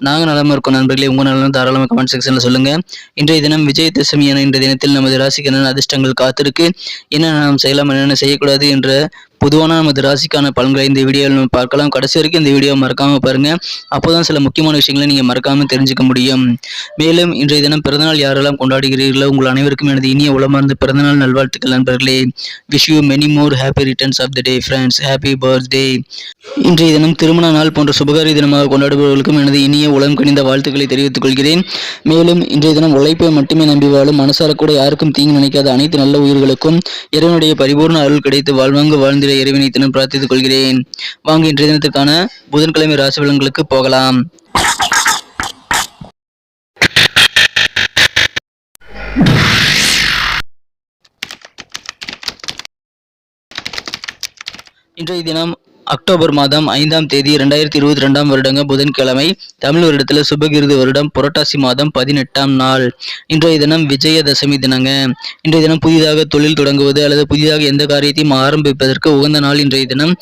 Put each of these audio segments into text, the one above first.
நாங்கள் நலமா இருக்கோம் நண்பர்களே. உங்கள் நலனும் தாராளமாக கமெண்ட் செக்ஷனில் சொல்லுங்க. இன்றைய தினம் விஜயதசமி என இன்றைய தினத்தில் நமது ராசிக்கு என்னென்ன அதிர்ஷ்டங்கள் காத்திருக்கு. என்னென்ன நாம் செய்யலாம் என்னென்ன செய்யக்கூடாது என்ற பொதுவான நமது ராசிக்கான பலன்களை இந்த வீடியோவில் நம்ம பார்க்கலாம். கடைசி வரைக்கும் இந்த வீடியோ மறக்காம பாருங்க. அப்போதான் சில முக்கியமான விஷயங்களை நீங்க மறக்காம தெரிஞ்சுக்க முடியும். மேலும் இன்றைய தினம் பிறந்தநாள் யாரெல்லாம் கொண்டாடுகிறீர்களோ உங்கள் அனைவருக்கும் எனது இனிய உளமார்ந்த பிறந்தநாள் நல்வாழ்த்துக்கள் நண்பர்களே. Wish you many more happy returns of the day friends happy birthday இன்றைய தினம் திருமண நாள் போன்ற சுபகாரி தினமாக கொண்டாடுபவர்களுக்கும் எனது இனிய உளம் கணிந்த வாழ்த்துக்களை தெரிவித்துக் கொள்கிறேன். மேலும் இன்றைய தினம் உழைப்பை மட்டுமே நம்பி வாழும் மனசார கூட யாருக்கும் தீங்கு நினைக்காத அனைத்து நல்ல உயிர்களுக்கும் இறைவனுடைய பரிபூர்ண அருள் கிடைத்து வாழ்வாங்கு வாழ்ந்திட இறைவனை தினம் பிரார்த்தித்துக் கொள்கிறேன். வாங்க இன்றைய தினத்துக்கான புதன்கிழமை ராசி பலன்களுக்கு போகலாம். இன்றைய தினம் அக்டோபர் மாதம் ஐந்தாம் தேதி இரண்டாயிரத்தி இருபத்தி ரெண்டாம் வருடங்க புதன்கிழமை தமிழ் வருடத்தில் சுபகிருது வருடம் புரட்டாசி மாதம் பதினெட்டாம் நாள். இன்றைய தினம் விஜயதசமி தினங்க. இன்றைய தினம் புதிதாக தொழில் தொடங்குவது அல்லது புதிதாக எந்த காரியத்தையும் ஆரம்பிப்பதற்கு உகந்த நாள் இன்றைய தினம்.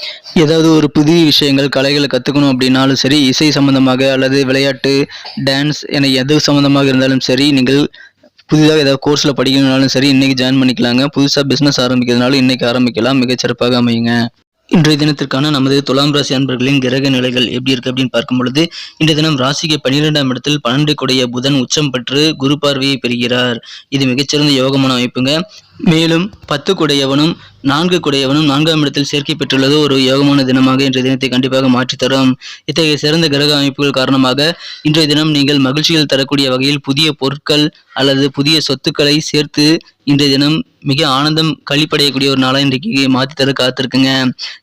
ஏதாவது ஒரு புதிய விஷயங்கள் கலைகளை கற்றுக்கணும் அப்படின்னாலும் சரி இசை சம்பந்தமாக அல்லது விளையாட்டு டான்ஸ் என எது சம்பந்தமாக இருந்தாலும் சரி நீங்கள் புதிதாக ஏதாவது கோர்ஸில் படிக்கணும்னாலும் சரி இன்றைக்கி ஜாயின் பண்ணிக்கலாங்க. புதுசாக பிஸ்னஸ் ஆரம்பிக்கிறதுனாலும் இன்றைக்கி ஆரம்பிக்கலாம். மிகச்சிறப்பாக அமையுங்க. இன்றைய தினத்திற்கான நமது துலாம் ராசி அன்பர்களின் கிரக நிலைகள் எப்படி இருக்கு அப்படின்னு பார்க்கும் பொழுது இன்றைய தினம் ராசிக்கு பன்னிரெண்டாம் இடத்தில் பன்னெண்டு கொடைய புதன் உச்சம் பெற்று குரு பார்வையை பெறுகிறார். இது மிகச்சிறந்த யோகமான அமைப்புங்க. மேலும் பத்து குடையவனும் நான்கு குடையவனும் நான்காம் இடத்தில் சேர்க்கை பெற்றுள்ளது ஒரு யோகமான தினமாக இன்றைய தினத்தை கண்டிப்பாக மாற்றித்தரும் இத்தகைய சிறந்த கிரக அமைப்புகள் காரணமாக இன்றைய தினம் நீங்கள் மகிழ்ச்சிகள் தரக்கூடிய வகையில் புதிய பொருட்கள் அல்லது புதிய சொத்துக்களை சேர்த்து இன்றைய தினம் மிக ஆனந்தம் கழிப்படையக்கூடிய ஒரு நாளாக இன்றைக்கு மாற்றி தர காத்திருக்குங்க.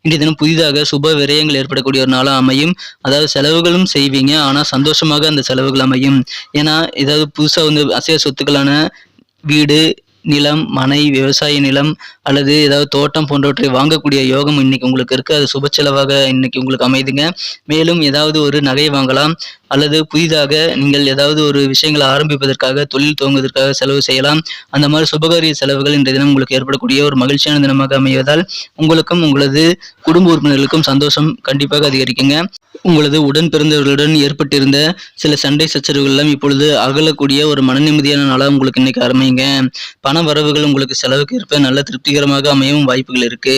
இன்றைய தினம் புதிதாக சுப விரயங்கள் ஏற்படக்கூடிய ஒரு நாளாக அமையும். அதாவது செலவுகளும் செய்வீங்க ஆனால் சந்தோஷமாக அந்த செலவுகள் அமையும். ஏன்னா ஏதாவது புதுசாக வந்து அசைய சொத்துக்களான வீடு நிலம் மனை விவசாய நிலம் அல்லது ஏதாவது தோட்டம் போன்றவற்றை வாங்கக்கூடிய யோகம் இன்னைக்கு உங்களுக்கு இருக்கு. அது சுப செலவாக இன்னைக்கு உங்களுக்கு அமைதுங்க. மேலும் ஏதாவது ஒரு நகை வாங்கலாம். அல்லது புதிதாக நீங்கள் ஏதாவது ஒரு விஷயங்களை ஆரம்பிப்பதற்காக தொழில் துவங்குவதற்காக செலவு செய்யலாம். அந்த மாதிரி சுபகாரிய செலவுகள் இன்றைய தினம் உங்களுக்கு ஏற்படக்கூடிய ஒரு மகிழ்ச்சியான தினமாக அமைவதால் உங்களுக்கும் உங்களது குடும்ப உறுப்பினர்களுக்கும் சந்தோஷம் கண்டிப்பாக அதிகரிக்குங்க. உங்களது உடன் பிறந்தவர்களுடன் ஏற்பட்டிருந்த சில சண்டை சச்சரவுகள் எல்லாம் இப்பொழுது அகலக்கூடிய ஒரு மன நிம்மதியான நாளாக உங்களுக்கு இன்னைக்கு அமையுங்க. பண வரவுகள் உங்களுக்கு செலவுக்கு ஏற்ப நல்ல திருப்திகரமாக அமையவும் வாய்ப்புகள் இருக்கு.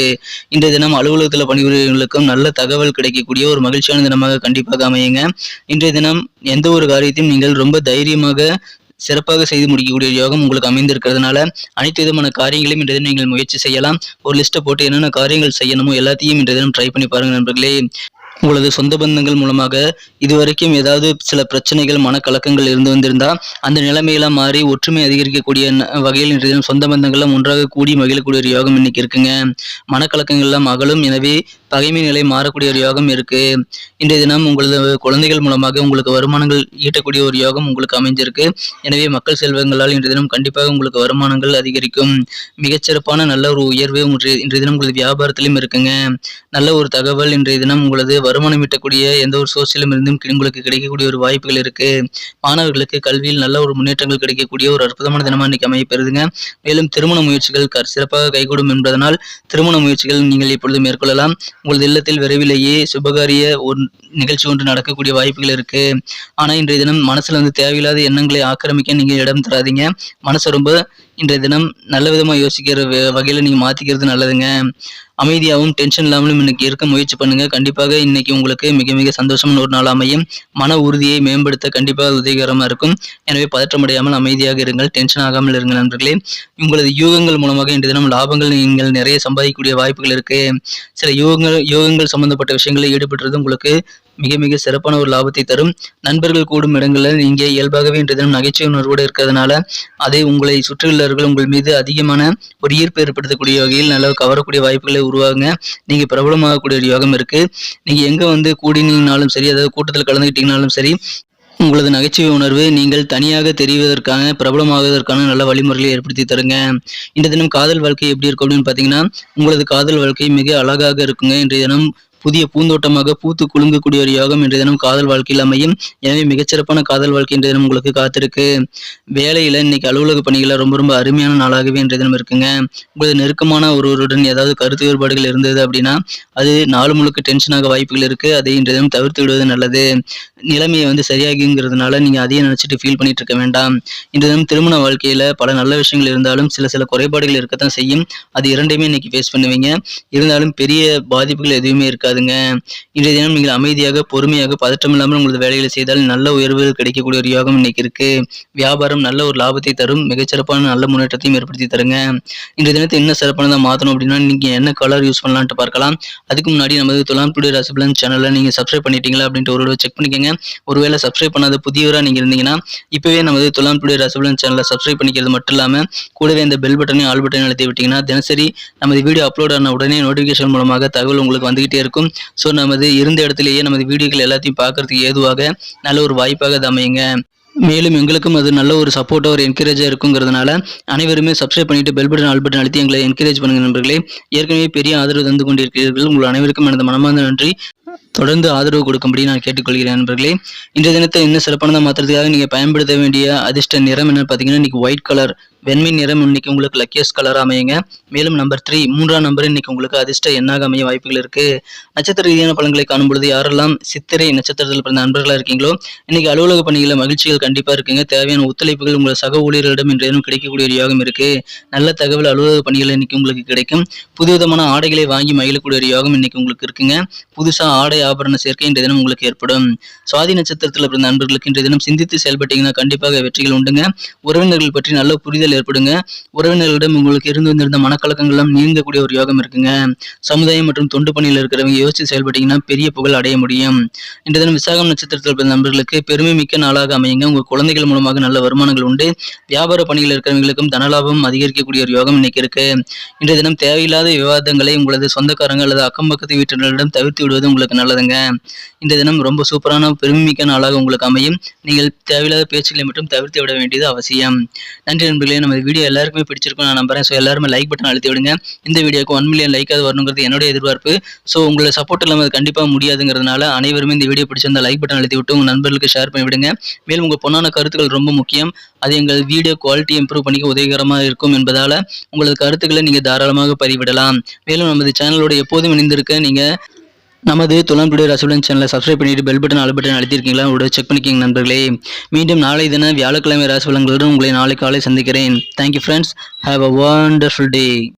இன்றைய தினம் அலுவலகத்தில் பணிபுரியவர்களுக்கும் நல்ல தகவல் கிடைக்கக்கூடிய ஒரு மகிழ்ச்சியான தினமாக கண்டிப்பாக அமையுங்க. இன்றைய தினம் எந்த ஒரு காரியத்தையும் நீங்கள் ரொம்ப தைரியமாக சிறப்பாக செய்து முடிக்கக்கூடிய யோகம் உங்களுக்கு அமைந்திருக்கிறதுனால அனைத்து விதமான காரியங்களையும் இன்றைய தினம் நீங்கள் முயற்சி செய்யலாம். ஒரு லிஸ்ட்டை போட்டு என்னென்ன காரியங்கள் செய்யணுமோ எல்லாத்தையும் இன்றைய தினம் ட்ரை பண்ணி பாருங்க நண்பர்களே. உங்களது சொந்த பந்தங்கள் மூலமாக இதுவரைக்கும் ஏதாவது சில பிரச்சனைகள் மனக்கலக்கங்கள் இருந்து வந்திருந்தா அந்த நிலைமையெல்லாம் மாறி ஒற்றுமை அதிகரிக்கக்கூடிய வகையில் இன்றைய சொந்த பந்தங்கள்லாம் ஒன்றாக கூடி மகிழக்கூடிய ஒரு யோகம் இன்னைக்கு இருக்குங்க. மனக்கலக்கங்கள்லாம் அகலும். எனவே பகைமை நிலை மாறக்கூடிய ஒரு யோகம் இருக்கு. இன்றைய தினம் உங்களது குழந்தைகள் மூலமாக உங்களுக்கு வருமானங்கள் ஈட்டக்கூடிய ஒரு யோகம் உங்களுக்கு அமைஞ்சிருக்கு. எனவே மக்கள் செல்வங்களால் இன்றைய தினம் கண்டிப்பாக உங்களுக்கு வருமானங்கள் அதிகரிக்கும். மிகச்சிறப்பான நல்ல ஒரு உயர்வு இன்றைய தினம் உங்களது வியாபாரத்திலும் இருக்குங்க. நல்ல ஒரு தகவல் இன்றைய தினம் உங்களது வருமானம் ஈட்டக்கூடிய எந்த ஒரு சோர்ஸிலும் இருந்தும் உங்களுக்கு கிடைக்கக்கூடிய ஒரு வாய்ப்புகள் இருக்கு. மாணவர்களுக்கு கல்வியில் நல்ல ஒரு முன்னேற்றங்கள் கிடைக்கக்கூடிய ஒரு அற்புதமான தினமா இன்னைக்கு அமையப்பெறுதுங்க. மேலும் திருமண முயற்சிகள் சிறப்பாக கைகூடும் என்பதனால் திருமண முயற்சிகள் நீங்கள் இப்பொழுது மேற்கொள்ளலாம். உங்களது இல்லத்தில் விரைவிலேயே சுபகாரிய ஒரு நிகழ்ச்சி ஒன்று நடக்கக்கூடிய வாய்ப்புகள் இருக்கு. ஆனா இன்றைய தினம் மனசுல வந்து தேவையில்லாத எண்ணங்களை ஆக்கிரமிக்க நீங்க இடம் தராதீங்க. மனசு ரொம்ப இன்றைய தினம் நல்ல விதமாக யோசிக்கிற வ- நீங்கள் மாற்றிக்கிறது நல்லதுங்க. அமைதியாகவும் டென்ஷன் இல்லாமலும் இன்னைக்கு இருக்க முயற்சி பண்ணுங்க. கண்டிப்பாக இன்னைக்கு உங்களுக்கு மிக மிக சந்தோஷமான ஒரு நாள் அமையும். மன உறுதியை மேம்படுத்த கண்டிப்பாக உதவிகரமாக இருக்கும். எனவே பதற்றமடையாமல் அமைதியாக இருங்கள். டென்ஷன் ஆகாமல் இருங்கள் நண்பர்களே. உங்களது யூகங்கள் மூலமாக இன்றைய தினம் லாபங்கள் நீங்கள் நிறைய சம்பாதிக்கக்கூடிய வாய்ப்புகள் இருக்கு. சில யூகங்கள் யோகங்கள் சம்பந்தப்பட்ட விஷயங்களில் ஈடுபட்டுறது உங்களுக்கு மிக மிக சிறப்பான ஒரு லாபத்தை தரும். நண்பர்கள் கூடும் இடங்களில் நீங்க இயல்பாகவே இன்றைய தினம் நகைச்சுவை உணர்வோடு இருக்கிறதுனால அதை உங்களை சுற்றியுள்ளவர்கள் உங்கள் மீது அதிகமான ஒரு ஈர்ப்பு ஏற்படுத்தக்கூடிய வகையில் நல்லா கவரக்கூடிய வாய்ப்புகளை உருவாகுங்க நீங்க பிரபலமாகக்கூடிய ஒரு யோகம் இருக்கு. நீங்க எங்க வந்து கூடினீங்கனாலும் சரி அதாவது கூட்டத்தில் கலந்துக்கிட்டீங்கனாலும் சரி உங்களது நகைச்சுவை உணர்வு நீங்கள் தனியாக தெரிவதற்கான பிரபலமாகுவதற்கான நல்ல வழிமுறைகளை ஏற்படுத்தி தருங்க. இந்த தினம் காதல் வாழ்க்கை எப்படி இருக்கும் அப்படின்னு பார்த்தீங்கன்னா உங்களது காதல் வாழ்க்கை மிக அழகாக இருக்குங்க. இன்றைய தினம் புதிய பூந்தோட்டமாக பூத்து குலுங்கக்கூடிய ஒரு யோகம் இன்றைய தினம் காதல் வாழ்க்கையில் அமையும். எனவே மிகச்சிறப்பான காதல் வாழ்க்கை இன்றைய தினம் உங்களுக்கு காத்திருக்கு. வேலையில இன்னைக்கு அலுவலக பணிகளை ரொம்ப ரொம்ப அருமையான நாளாகவே இன்றைய தினம் இருக்குங்க. உங்களது நெருக்கமான ஒருவருடன் ஏதாவது கருத்து வேறுபாடுகள் இருந்தது அப்படின்னா அது நாள் முழுக்க டென்ஷனாக வாய்ப்புகள் இருக்கு. அதை இன்றைய தினம் தவிர்த்து விடுவது நல்லது. நிலைமையை வந்து சரியாகுங்கிறதுனால நீங்க அதையே நினைச்சிட்டு ஃபீல் பண்ணிட்டு இருக்க வேண்டாம். இன்றைய தினம் திருமண வாழ்க்கையில பல நல்ல விஷயங்கள் இருந்தாலும் சில சில குறைபாடுகள் இருக்கத்தான் செய்யும். அது இரண்டையுமே இன்னைக்கு ஃபேஸ் பண்ணுவீங்க. இருந்தாலும் பெரிய பாதிப்புகள் எதுவுமே இருக்காது. இருக்காதுங்க இன்றைய தினம் நீங்கள் அமைதியாக பொறுமையாக பதற்றம் இல்லாமல் உங்களது வேலைகளை செய்தால் நல்ல உயர்வுகள் கிடைக்கக்கூடிய ஒரு யோகம் இன்னைக்கு இருக்கு. வியாபாரம் நல்ல ஒரு லாபத்தை தரும் மிகச்சிறப்பான நல்ல முன்னேற்றத்தையும் ஏற்படுத்தி தருங்க. இன்றைய தினத்தை என்ன சிறப்பானதாக மாற்றணும் அப்படின்னா நீங்க என்ன கலர் யூஸ் பண்ணலான்ட்டு பார்க்கலாம். அதுக்கு முன்னாடி நமது துலாம் டுடே ரசபலன் சேனலை நீங்க சப்ஸ்கிரைப் பண்ணிட்டீங்களா அப்படின்ட்டு ஒரு செக் பண்ணிக்கோங்க. ஒருவேளை சப்ஸ்கிரைப் பண்ணாத புதியவராக நீங்க இருந்தீங்கன்னா இப்போவே நமது துலாம் டுடே ரசபலன் சேனலை சப்ஸ்கிரைப் பண்ணிக்கிறது மட்டும் இல்லாமல் கூடவே இந்த பெல் பட்டனையும் ஆல் பட்டனையும் அழுத்தி விட்டீங்கன்னா தினசரி நமது வீடியோ அப்லோட் ஆன உடனே நோட்டிஃபிகேஷன் மூலமாக தகவல் உங்களுக்கு வந்துகிட்டே இருக்கும். ஸோ நமது இருந்த இடத்துலயே நமது வீடியோக்கள் எல்லாத்தையும் பார்க்கறதுக்கு ஏதுவாக நல்ல ஒரு வாய்ப்பாக அது அமையுங்க. மேலும் எங்களுக்கும் அது நல்ல ஒரு சப்போர்ட்டாக ஒரு என்கரேஜாக இருக்குங்கிறதுனால அனைவருமே சப்ஸ்கிரைப் பண்ணிட்டு பெல் பட்டன் ஆல் பட்டன் அழுத்தி எங்களை என்கரேஜ் பண்ணுங்க நண்பர்களே. ஏற்கனவே பெரிய ஆதரவு தந்து கொண்டிருக்கிறீர்கள். உங்கள் அனைவருக்கும் எனது மனமார்ந்த நன்றி. தொடர்ந்து ஆதரவு கொடுக்கும்படி நான் கேட்டுக்கொள்கிறேன் நண்பர்களே. இன்றைய தினத்தை இன்னும் சிறப்பானதாக மாற்றுறதுக்காக நீங்கள் பயன்படுத்த வேண்டிய அதிர்ஷ்ட நிறம் என்னன்னு பார்த்தீங்கன்னா இன்னைக்கு ஒயிட் கலர் வெண்மை நிறம் இன்னைக்கு உங்களுக்கு லக்கியஸ்ட் கலர் அமையுங்க. மேலும் நம்பர் த்ரீ மூன்றாம் நம்பர் இன்னைக்கு உங்களுக்கு அதிர்ஷ்ட எண்ணாக அமைய வாய்ப்புகள் இருக்கு. நட்சத்திர ரீதியான பலன்களை காணும் பொழுது யாரெல்லாம் சித்திரை நட்சத்திரத்தில் பிறந்த நண்பர்களாக இருக்கீங்களோ இன்னைக்கு அலுவலக பணிகளில் மகிழ்ச்சிகள் கண்டிப்பாக இருக்குங்க. தேவையான ஒத்துழைப்புகள் உங்கள் சக ஊழியர்களிடம் இன்றைய கிடைக்கக்கூடிய ஒரு யோகம் இருக்கு. நல்ல தகவல் அலுவலக பணிகள் இன்னைக்கு உங்களுக்கு கிடைக்கும். புதுவிதமான ஆடைகளை வாங்கி மகிழக்கூடிய ஒரு யோகம் இன்னைக்கு உங்களுக்கு இருக்குங்க. புதுசா ஆடை ஆபரண சேர்க்கை இன்றைய தினம் உங்களுக்கு ஏற்படும். சுவாதி நட்சத்திரத்தில் பிறந்த நண்பர்களுக்கு இன்றைய தினம் சிந்தித்து செயல்பட்டீங்கன்னா கண்டிப்பாக வெற்றிகள் உண்டுங்க. உறவினர்கள் பற்றி நல்ல புரிதல் ஏற்படுங்க. உறவினர்களிடம் உங்களுக்கு இருந்து வந்திருந்த மனக்கலக்கங்கள்லாம் நீங்கக்கூடிய ஒரு யோகம் இருக்குங்க. சமுதாயம் மற்றும் தொண்டு பணியில் இருக்கிறவங்க யோசித்து செயல்பட்டீங்கன்னா பெரிய புகழ் அடைய முடியும். இன்றைய தினம் விசாகம் நட்சத்திரத்தில் பிறந்த நண்பர்களுக்கு பெருமை மிக்க நாளாக அமையுங்க. உங்கள் குழந்தைகள் மூலமாக நல்ல வருமானங்கள் உண்டு. வியாபார பணியில் இருக்கிறவங்களுக்கும் தனலாபம் அதிகரிக்கக்கூடிய ஒரு யோகம் இன்னைக்கு இருக்கு. இன்றைய தினம் தேவையில்லாத விவாதங்களை உங்களது சொந்தக்காரங்க அல்லது அக்கம் பக்கத்து வீட்டினரிடம் தவிர்த்து விடுவது உங்களுக்கு நல்லதுங்க இந்த தினம் ரொம்ப சூப்பரான பெருமைமிக்க நாளாக உங்களுக்கு அமையும். நீங்கள் தேவையில்லாத பேச்சுகளை மட்டும் தவிர்த்து விட வேண்டியது அவசியம். நன்றி நண்பர்களே நம்ம வீடியோ எல்லாருக்குமே பிடிச்சிருக்கும் நான் நம்புறேன். ஸோ எல்லாருமே லைக் பட்டன் அழுத்தி விடுங்க. இந்த வீடியோக்கு ஒன் மில்லியன் லைக் அது வரணுங்கிறது என்னுடைய எதிர்பார்ப்பு. ஸோ உங்களை சப்போர்ட் இல்லாமல் அது கண்டிப்பாக முடியாதுங்கிறதுனால அனைவருமே இந்த வீடியோ பிடிச்சிருந்தா லைக் பட்டன் அழுத்தி விட்டு உங்கள் நண்பர்களுக்கு ஷேர் பண்ணி விடுங்க. மேலும் உங்கள் பொண்ணான கருத்துக்கள் ரொம்ப முக்கியம். அது எங்கள் வீடியோ குவாலிட்டி இம்ப்ரூவ் பண்ணிக்க உதவிகரமாக இருக்கும் என்பதால் உங்களது கருத்துக்களை நீங்கள் தாராளமாக பதிவிடலாம். மேலும் நமது சேனலோட எப்போதும் இணைந்திருக்க நீங்கள் நமது துலாம் டுடே ரசூலன் சேனலை சப்ஸ்கிரைப் பண்ணிட்டு பெல் பட்டன் ஆல் பட்டன் அழுத்திருக்கீங்களா? உங்களோட செக் பண்ணிக்கிங்க நண்பர்களே. மீண்டும் நாளை தின வியாழக்கிழமை ராசி உங்களை நாளை காலை சந்திக்கிறேன். Thank you friends have a wonderful day